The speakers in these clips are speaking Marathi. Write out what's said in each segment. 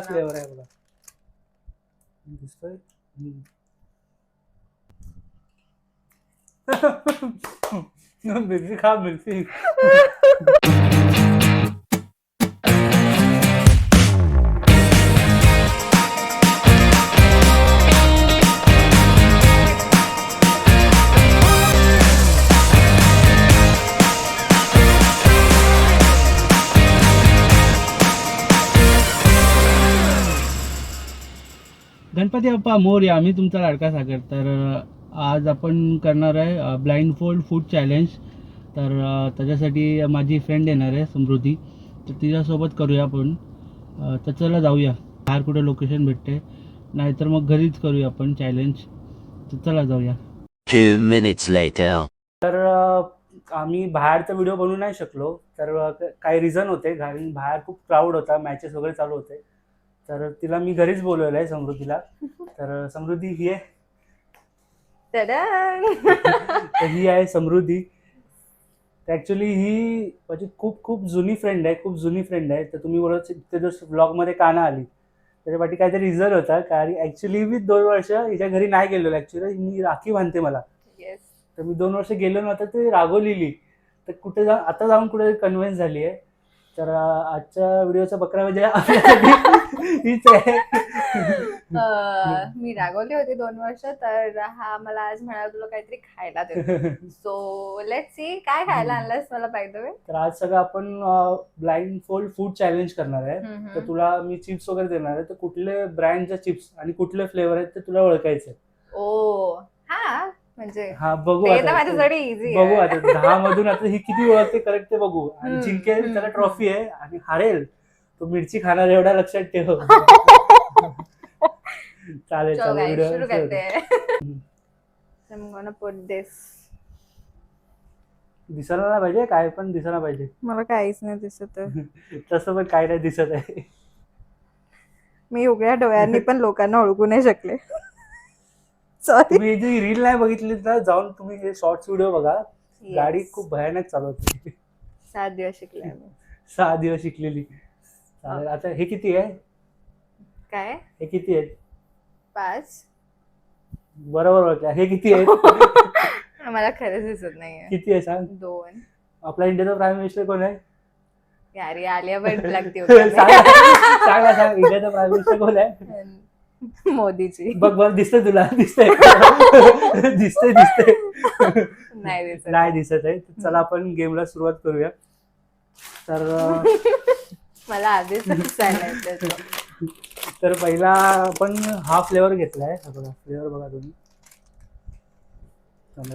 फ्लेवर आहे बघा दिसतोय हम्म. मिरची खा मिरची गणपती बाप्पा मोर्या आम्ही तुमचा लाडका सागर. तर आज आपण करणार आहे ब्लाइंड फोल्ड फूड चॅलेंज तर त्याच्यासाठी माझी फ्रेंड येणार आहे समृद्धी. तर तिच्यासोबत करूया आपण. तर चला जाऊया. बाहेर कुठे लोकेशन भेटते. नाहीतर मग घरीच करूया आपण चॅलेंज तर चला जाऊया. Two minutes later. तर आम्ही बाहेरचा व्हिडिओ बनवू नाही शकलो. तर काही रिझन होते. कारण बाहेर खूप क्राऊड होता. मॅचेस वगैरे चालू होते. तर तिला मी घरीच बोलवलं आहे समृद्धीला. तर समृद्धी ही आहे! तर ही आहे समृद्धी. ॲक्च्युली ही माझी खूप खूप जुनी फ्रेंड आहे खूप जुनी फ्रेंड आहे. तर तुम्ही बोलत ते जो ब्लॉगमध्ये का ना आली? त्याच्यापाठी काहीतरी रिझन होता कारण ॲक्च्युली मी दोन वर्ष हिच्या घरी नाही गेलेलो. ॲक्च्युली मी राखी बांधते मला. Yes. तर मी दोन वर्ष गेलो नव्हतं ते रागवलेली. तर कुठे जा आता जाऊन कुठे कन्व्हिन्स झाली आहे तर आजच्या व्हिडिओचा बकरा म्हणजे हीच आहे अं, मी रागवली होती दोन वर्ष तर हा मला आज म्हणाला तुला काहीतरी खायला दे सो लेट सी काय खायला आणलंस मला पाहिजे तर आज सगळं आपण ब्लाइंड फोल्ड फूड चॅलेंज करणार आहे. तर तुला मी चिप्स वगैरे देणार आहे. तर कुठले ब्रँडचे चिप्स आणि कुठले फ्लेवर आहेत ते तुला ओळखायचे ओ हा म्हणजे हा बघू ते तर आता. माझ्यासाठी इझी बघू आता. दहा मधून आता ही किती ओळखते करेक्ट ते बघू. आणि हम्म, जिंकेल हम्म, त्याला. ट्रॉफी आहे आणि हारेल. तो मिरची खाणार एवढा लक्षात ठेव. चालेल चालेल करते. हैं I'm gonna put this. दिसायला नाही पाहिजे काय पण दिसायला पाहिजे. मला काहीच नाही दिसत आहे. तसं पण काय नाही दिसत आहे. मी उघड्या डोळ्यांनी पण लोकांना ओळखू नाही शकले. सॉरी तुम्ही जी रील नाही बघितली तर जाऊन तुम्ही हे शॉर्ट्स व्हिडिओ बघा. गाडी खूप भयानक चालवते. सात दिवस शिकले सहा दिवस शिकलेली. चालेल आता हे किती आहे? काय? हे किती आहेत? पाच. बरोबर ओळखलं. हे किती आहेत? मला खरंच दिसत नाहीये. किती आहे सांग? दोन. आपला इंडियाचा प्राईम मिनिस्टर कोण आहे? यार ये आलिया भट लागते सांग सांग ना, सांग इंडियाचा प्राईम मिनिस्टर कोण आहे? मोदीची बघ बघ दिसतंय तुला. दिसतंय. दिसतंय दिसतंय. नाही दिसत. नाही दिसत आहे. तर चला आपण गेमला सुरुवात करूया. तर अं, मला आधीच येतं. तर पहिला आपण हा फ्लेवर घेतलाय. हा बघा फ्लेवर बघा तुम्ही.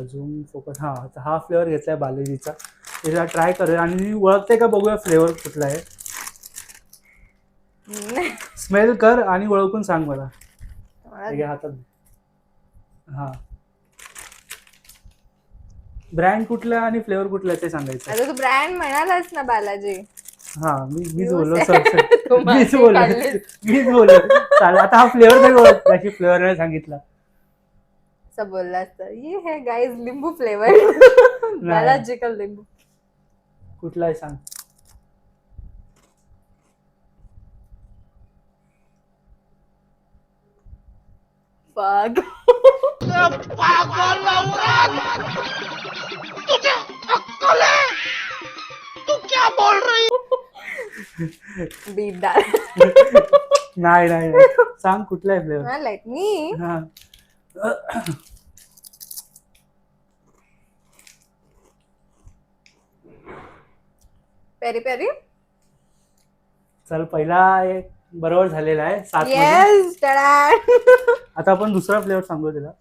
झूम फोकस हा तर हा फ्लेवर घेतलाय बालाजीचा. त्याला ट्राय करूया आणि ओळखते का बघूया फ्लेवर कुठला आहे. स्मेल कर आणि ओळखून सांग मला. हे. घे हातात. हा. ब्रँड कुठला आणि फ्लेवर कुठला ते सांगायचं आता तू ब्रँड म्हणालास ना बालाजी. हा मी मीच बोललो तू मीच बोललो. मीच बोललो. चालेल आता हा फ्लेवर नाही फ्लेवर सांगितला? असं बोललास तर. ये है गाईज लिंबू फ्लेवर. बालाजी का लिंबू. कुठला आहे! सांग फक बीप डाल नाही नाही नाही. सांग कुठला आहे फ्लेवर लेट मी. हा. पेरी पेरी चल पहिला एक बरोबर झालेला आहे सात मध्ये. येस आता आपण दुसरा फ्लेवर सांगू तिला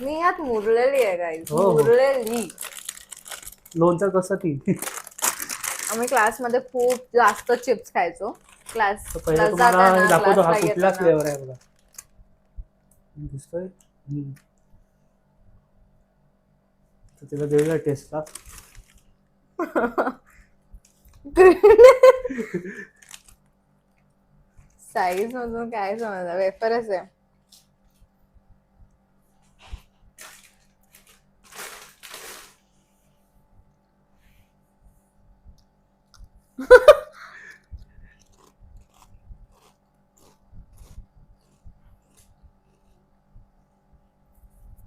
मी यात मुरलेली आहे गाईज हो, हो. मुरलेली. लोणचं कसं ती आम्ही क्लासमध्ये खूप जास्त चिप्स खायचो. क्लास दाखवतो हा कुठला फ्लेवर आहे बघा. दिसतोय? हम्म. तर तिला देऊया टेस्टला साईज मधून काय समजलं वेफरच आहे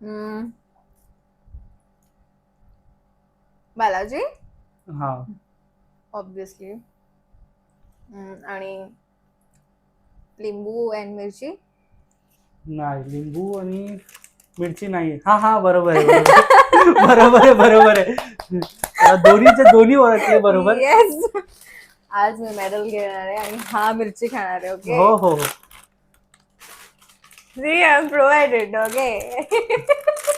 हम्म. बालाजी? हा. ऑब्विसली आणि लिंबू अँड मिरची? नाही लिंबू आणि मिरची नाही. हा हा बरोबर आहे बरोबर आहे. बरोबर आहे दोन्हीचे दोन्ही ओळखले बरोबर. येस आज मी मेडल घेणार आहे आणि हा मिरची खाणार आहे ओके हो हो हो. प्रोव्हाइडेड ओके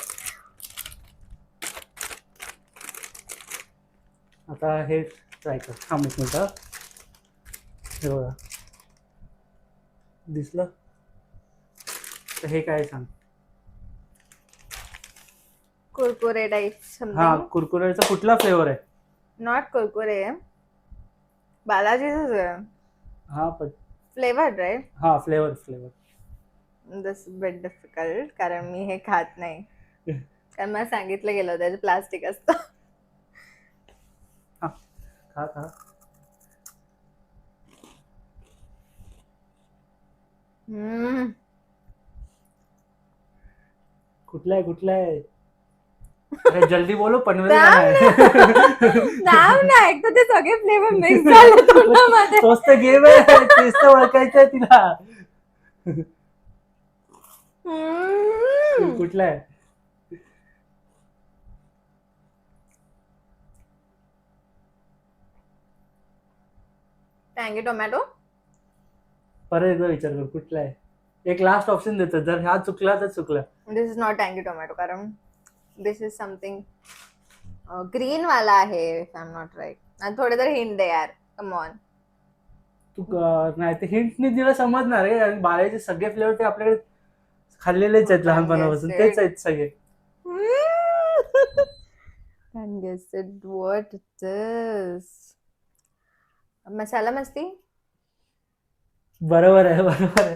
आता हे ट्राय कर. थांब एक मिनिट. हे बघा. दिसलं? तर हे काय सांग? कुरकुरे टाईप हा कुरकुरेचा कुठला फ्लेवर आहे? नॉट कुरकुरे. बालाजीच हा पण फ्लेवर राईट हा flavour flavour this bet difficult कारण मी हे खात नाही. कारण मला सांगितलं गेलं होतं त्याचं प्लास्टिक असतं. खा खा हम्म. कुठला आहे कुठला आहे अरे जल्दी बोलो पनवेल का नाव नाही. नाव नाही. ऐकतो ते सगळे फ्लेवर मिक्स झाले तोंडामध्ये. स्वस्त गेम आहे. तेच तर ओळखायचं आहे तिला. हम्म. कुठला आहे टँगी टोमॅटो? परत एकदा विचार कर कुठला आहे? एक लास्ट ऑप्शन देतो जर हा चुकला तर चुकला. दिस इज नॉट टँगी टोमॅटो कारण दिस इज समथिंग ग्रीन वाला आहे if I am not right आणि थोडे तर हिंट दे यार कम ऑन तू क- नाही ते हिंटनी तिला समजणार आहे आणि बाळाचे सगळे फ्लेवर ते आपल्याकडे खाल्लेलेच आहेत लहानपणापासून. तेच आहेत सगळे. Can guess it what it is. मसाला मस्ती बरोबर आहे बरोबर आहे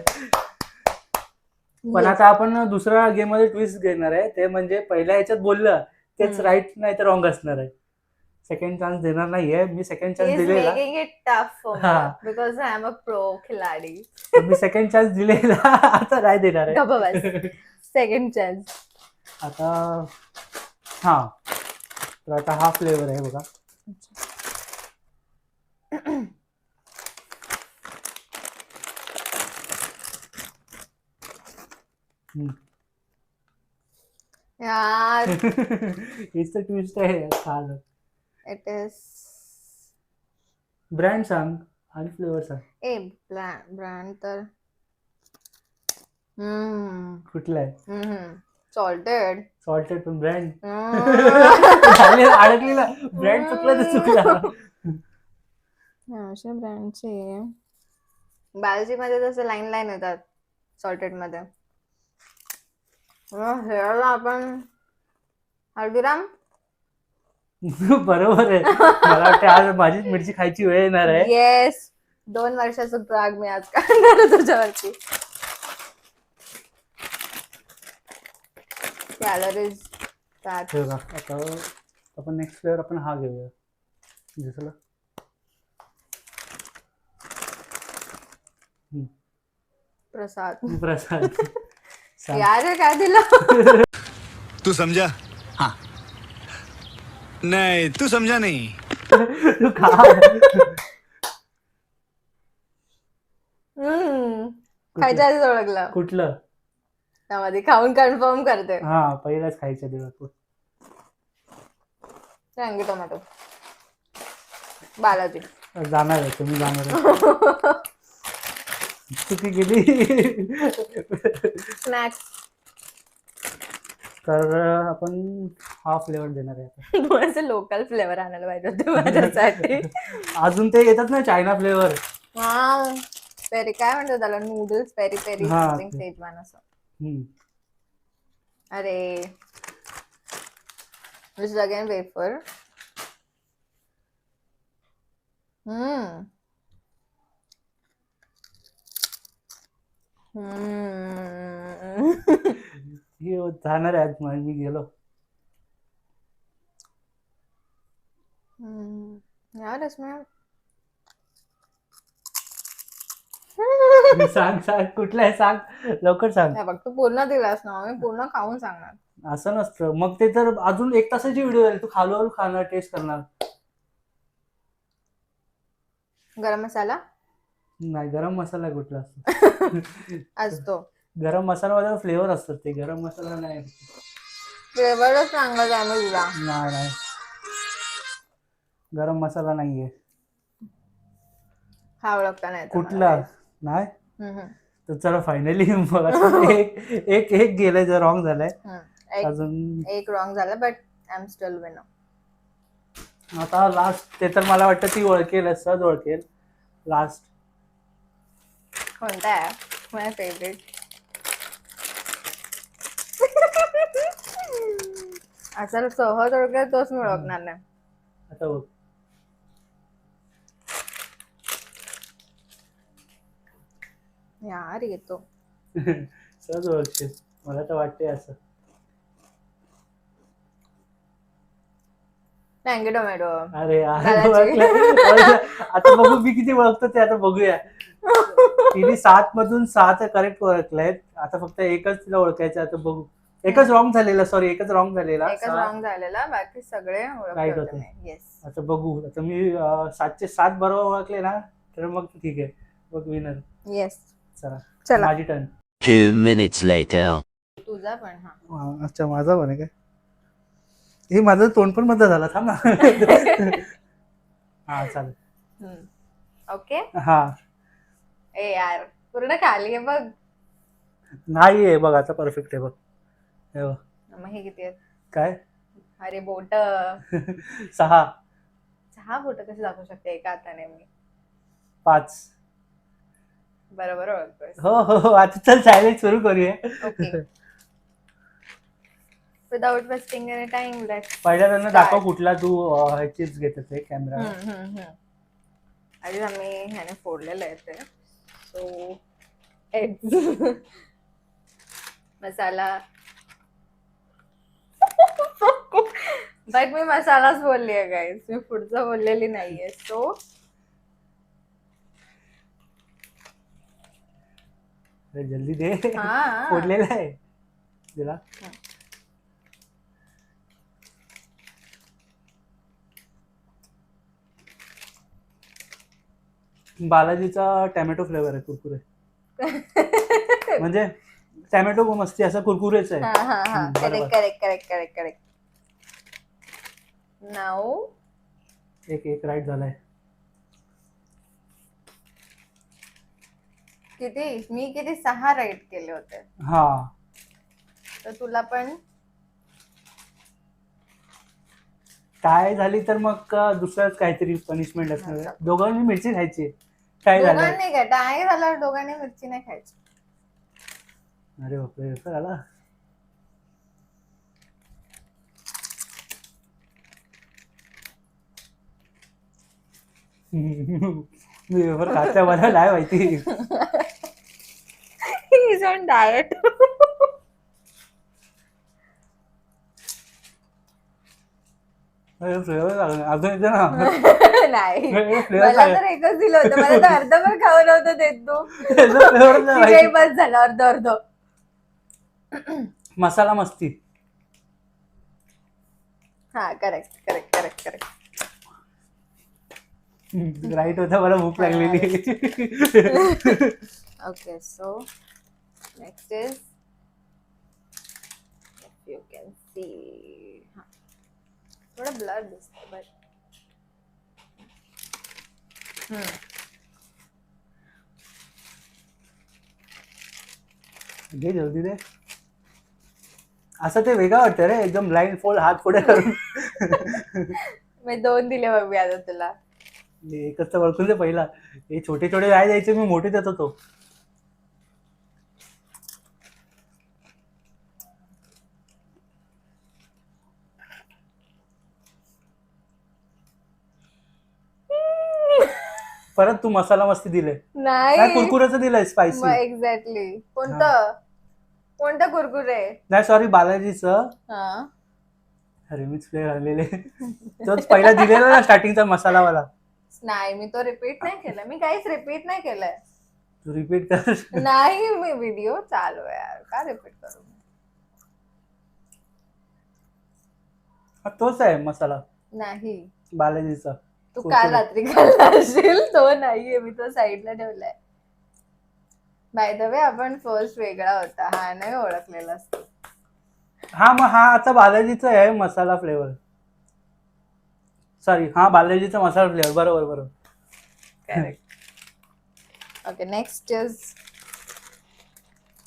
पण. आता आपण दुसऱ्या गेममध्ये ट्विस्ट घेणार आहे ते म्हणजे पहिल्या ह्याच्यात बोललं तेच हम्म. राईट नाही तर रॉंग असणार आहे सेकंड चान्स देणार नाहीये मी सेकंड चान्स दिलेला me हा. because I am a pro खिलाडी. मी सेकंड चान्स दिलेला आता नाही देणार आहे गप्प बस. Second chance. आता हा तर आता हा फ्लेवर आहे बघा. यार. हेच तर ट्विस्ट आहे चाल it is ब्रँड सांग आणि फ्लेवर सांग ए ब्रँड तर। हम्म. कुठला आहे? सॉल्टेड सॉल्टेड पण ब्रँड अडकलेला ब्रँड चुकला तर चुकला. अशा ब्रँडचे. बालाजी मध्ये तसं लाईन लाईन येतात सॉल्टेडमध्ये हेअरला आपण हल्दीराम बरोबर आहे. मला वाटतं आज माझीच मिरची खायची वेळ येणार आहे. येस दोन वर्षाचं राग मी आज काढणार आहे तुझ्यावरती. कॅलरीज फॅट हे बघा, आता आपण नेक्स्ट फ्लेवर आपण हा घेऊया. दिसला? प्रसाद. प्रसाद. सांग. यार हे काय दिलं? तू समझा. हाँ. नहीं तू समझा नहीं. तू खा हम्म. खायच्या आधीच ओळखलं. कुठलं? त्यामध्ये खाऊन कन्फर्म करते. हा पहिलाच खायच्या दिवस वांगी टोमॅटो. बालाजी. जाणार आहे तुम्ही जाणार आहे. चुकी गेली? स्नॅक्स तर आपण हा फ्लेवर देणार आहे आता. थोडेसे लोकल फ्लेवर आणायला पाहिजे होते माझ्यासाठी. अजून ते येतात ना चायना फ्लेवर हा. पेरी काय म्हणतो त्याला? नूडल्स पेरी पेरी हा, समथिंग ते. सेजवान असं. अरे. दिस अगेन वेफर हम्म. हम्म. हे जाणार आहे आज मग मी गेलो. हम्म. सांग सांग कुठला आहे सांग. लवकर सांग. हे बघ तू पूर्ण दिलास ना मी पूर्ण खाऊन सांगणार. असं नसतं. मग ते तर अजून एक तासाची व्हिडिओ आहे तू खालू खालू खाणार टेस्ट करणार. गरम मसाला? नाही गरम मसाला कुठला असतो? असतो. गरम मसाला फ्लेवर असतात ते गरम मसाला नाही. फ्लेवरच सांगत आहे मी तुला नाही नाही. गरम मसाला नाहीये. हा ओळखता नाही कुठला. नाही? तर चला फायनली एक एक एक गेलंय जर रॉंग झालंय. अजून एक रॉंग झाला but I am still winner आता लास्ट ते तर मला वाटतं ती ओळखेल सहज ओळखेल. लास्ट कोणता आहे माझा फेवरेट असं सहज ओळखत तोच मी ओळखणार नाही. आता बघ. यार येतो. सहज ओळखशील. मला तर वाटते असं. Mango tomato. अरे यार. ओळखलं, ओळखलं. आता बघू मी किती ओळखतो ते आता बघूया. तिने सात मधून सात करेक्ट ओळखलंय. आता फक्त एकच तिला ओळखायचं आता बघू. एकच रॉंग झालेला सॉरी एकच रॉंग झालेला. एकच. रॉंग झालेला बाकी सगळे ओळखले Right होते. आता बघू. आता मी सातचे सात बरोबर ओळखले ना तर मग ठीक आहे. बघ विनर येस चला. चला. माझी टर्न Two minutes later. तुझा पण हा. अच्छा माझा पण आहे काय? हे माझं तोंड पण मध्ये झालं थांब ना. हा चालेल. ओके हा. ए यार पूर्ण खाली आहे बघ. नाही आहे बघ आता परफेक्ट आहे बघ. हे बघ. मग हे किती आहेत? काय? अरे बोट. सहा. सहा बोट कसे दाखवू शकते? एका हाताने मी. पाच. बरोबर ओळखतोय हो हो हो आता चल चॅलेंज सुरू करूया. Okay. Without wasting any time let पहिल्यांदा दाखव कुठला तू अं, ह्याचीच घेत आहे कॅमेरा आधी आम्ही ह्याने फोडलेलं आहे ते. So eggs masala. बट मी मसालाच बोलली आहे गाईज मी पुढचं बोललेली नाहीये सो जल्दी दे। हा। फोडलेला आहे दिला। बालाजीचा टॅमॅटो फ्लेवर आहे कुरकुरे. म्हणजे टॅमॅटो मस्ती असा कुरकुरेच आहे. हा हा हा. हम्म, बरोबर. Correct correct correct correct correct now एक एक राईट झालाय. किती? मी किती? सहा राईट केले होते. हा. तर तुला पण? काय झाली तर मग अं, दुसरंच काहीतरी पनिशमेंट असणार आहे. दोघांनी मिरची खायची. काय झालं? दोघांनी काय? टाळी झाल्यावर दोघांनी मिरची नाही खायची. अरे बापरे असं झाला? मी वेफर खात्या मला नाही माहिती. इज ऑन डायट फ्लेवर अजून येते ना नाही. मला. तर एकच दिलं होतं. मला तर अर्ध पण खाऊ नव्हतं देत तू फ्लेवर नाही माहिती. बस झालं अर्ध अर्ध. मसाला मस्ती. हा correct correct correct correct right होता मला भूक लागलेली. Next is if you can see. हाँ. थोड़ा ब्लर दिसतं हम्म घे जल्दी दे. असं ते वेगळं वाटतं रे एकदम ब्लाइंड फोल्ड हात पुढे करून. मी दोन दिले बघ मी आता तुला. एकच तर ओळखून दे पहिला. हे छोटे छोटे राय द्यायचे मी मोठे देत होतो परत तू मसाला मस्ती दिले. नाही. नाही कुरकुऱ्याचं दिलंय स्पायसी एक्झॅक्टली कोणतं? कोणतं कुरकुरे? नाही सॉरी बालाजीचं. हा. अरे मीच प्ले राहिलेले तोच पहिला दिलेला ना स्टार्टिंगचा मसालावाला. नाही मी तो रिपीट नाही केलं. मी काहीच रिपीट नाही केलंय. तू रिपीट कर. नाही मी व्हिडिओ चालू आहे यार. का रिपीट करू हा, तोच आहे मसाला. नाही. बालाजीचा. तू काल. रात्री खाल्ला असेल तो नाहीये मी तो साईडला ठेवलाय. बाय द वे आपण फर्स्ट वेगळा होता. हा नाही ओळखलेला असतो. हा मग हा आता बालाजीचा आहे मसाला फ्लेवर सॉरी हा बालाजीचा मसाला फ्लेवर बरोबर बरोबर. करेक्ट ओके नेक्स्ट इज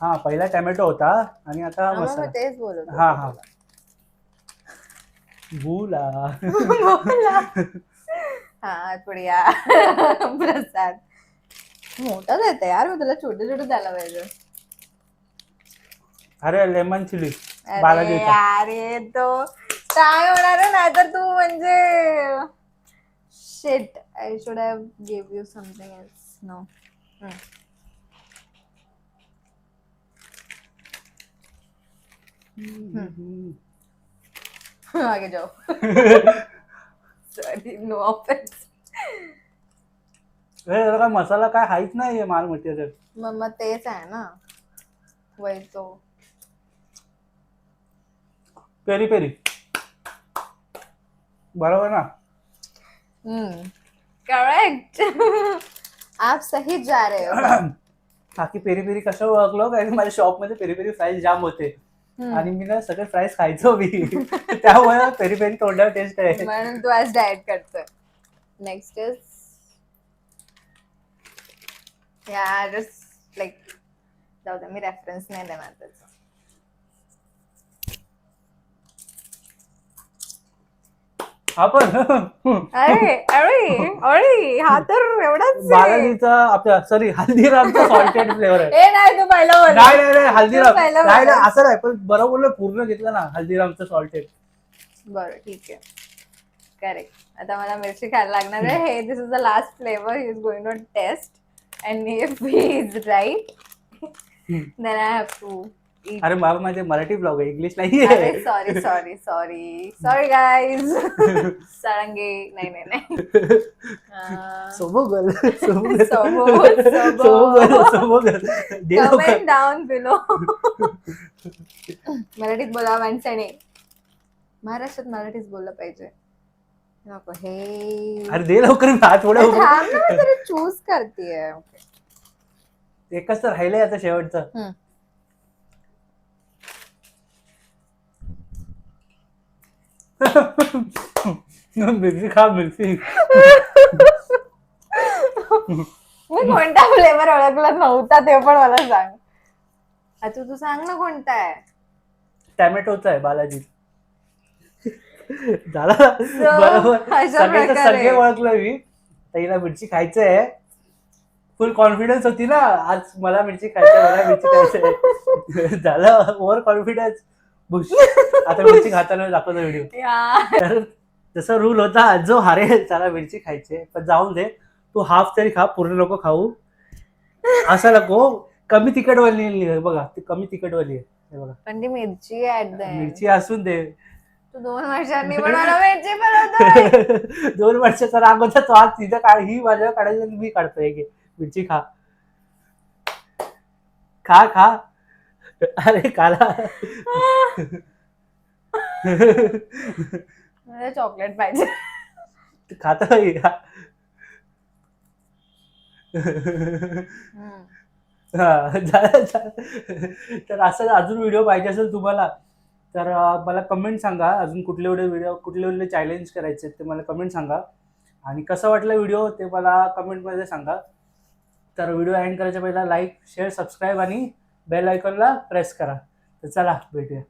हा पहिला टॅमॅटो होता आणि आता मसाला. तेच बोलत होते हा हा. भूला. बोला. हा पुढे या. प्रसाद. मोठाच येते यार मी तुला छोटे छोटे द्यायला पाहिजे. अरे लेमन चिली. अरे बालाजीचा अरे तो काय होणार आहे नाहीतर तू म्हणजे शेट I should have give you something else no आगे जाओ. सॉरी नो ऑफेन्स हे जरा मसाला काय हाईच नाही माल मटेरियल मग मग तेच आहे ना. वय तो. Peri peri. बरोबर ना? करेक्ट आप सही जा रहे हो. बाकी पेरी पेरी कसं ओळखलो? कारण की माझ्या शॉपमध्ये पेरी पेरी फ्राईज जाम होते. आणि मी ना सगळे फ्राईज खायचो मी त्यामुळे पेरी पेरी तोंडावर टेस्ट आहे. म्हणून तू आज डाएट करतोय. नेक्स्ट इज यार लाईक जाऊ दे मी रेफरन्स नाही देणार त्याचा. आपण. अरे अरे अरे हा तर एवढाच आहे. बालाजीचा आपल्या सॉरी हल्दीरामचा सॉल्टेड फ्लेवर आहे. ए नाही तू पहिला बोल. नाही नाही नाही हल्दीराम. पहिला नाही नाही. असं नाही पण बरोबर बोललो, पूर्ण घेतलं ना हल्दीरामचं सॉल्टेड बरं ठीक आहे. करेक्ट आता मला मिरची खायला लागणार आहे. हे this is the last flavour he is going to taste and if he is right then I have to अरे बाबा माझे मराठी ब्लॉग आहे इंग्लिश नाही अरे sorry sorry sorry sorry guys सारंगे नाही नाही नाही. सोबोगल सोबोगल. सोबो- सोबो. सोबोगल सोबोगल. दे लवकर. बिलो मराठीत बोला माणसाने. महाराष्ट्रात मराठीत बोललं पाहिजे. नको हे. अरे दे लवकर हात चूज करतेय. एकच तर राहिलंय आता शेवटचं. मिरची खा मिरची. मी कोणता फ्लेवर ओळखला नव्हता ते पण मला सांग. आता तू सांग ना कोणता आहे? टॅमॅटोचा आहे बालाजी. झाला. बरोबर. अशा सगळे तर प्रकारे. सगळे ओळखलं मी. ताईला मिरची खायचं आहे. फुल कॉन्फिडन्स होती ना. आज मला मिरची खायचं मला मिरची खायचं झालं. ओव्हर कॉन्फिडन्स बुश. आता मिरची खाताना दाखवतो व्हिडिओ. तर जसा रूल होता जो हारेल त्याला मिरची खायची. पण जाऊन दे तू हाफ तरी खा पूर्ण नको खाऊ. असं नको. कमी तिखटवाली बघा ती कमी तिखटवाली आहे. बघा. पण ती मिरची. मिरची असून दे. तू दोन वर्षांनी दोन वर्षाचा राग होता तो आज तिथं काढ ही माझ्या काढायची मी काढतोय. मिरची खा. खा खा. अरे काला. मला चॉकलेट पाहिजे. खाता. हा. तर असं अजून व्हिडिओ पाहिजे असेल तुम्हाला तर मला कमेंट सांगा. अजून कुठले कुठले व्हिडिओ कुठले कुठले चॅलेंज करायचे ते मला कमेंट सांगा. आणि कसं वाटलं व्हिडिओ ते मला कमेंटमध्ये सांगा. तर व्हिडिओ एंड करायच्या पहिला लाईक शेअर सबस्क्राईब आणि बेल आयकॉनला प्रेस करा. तर चला भेटूया.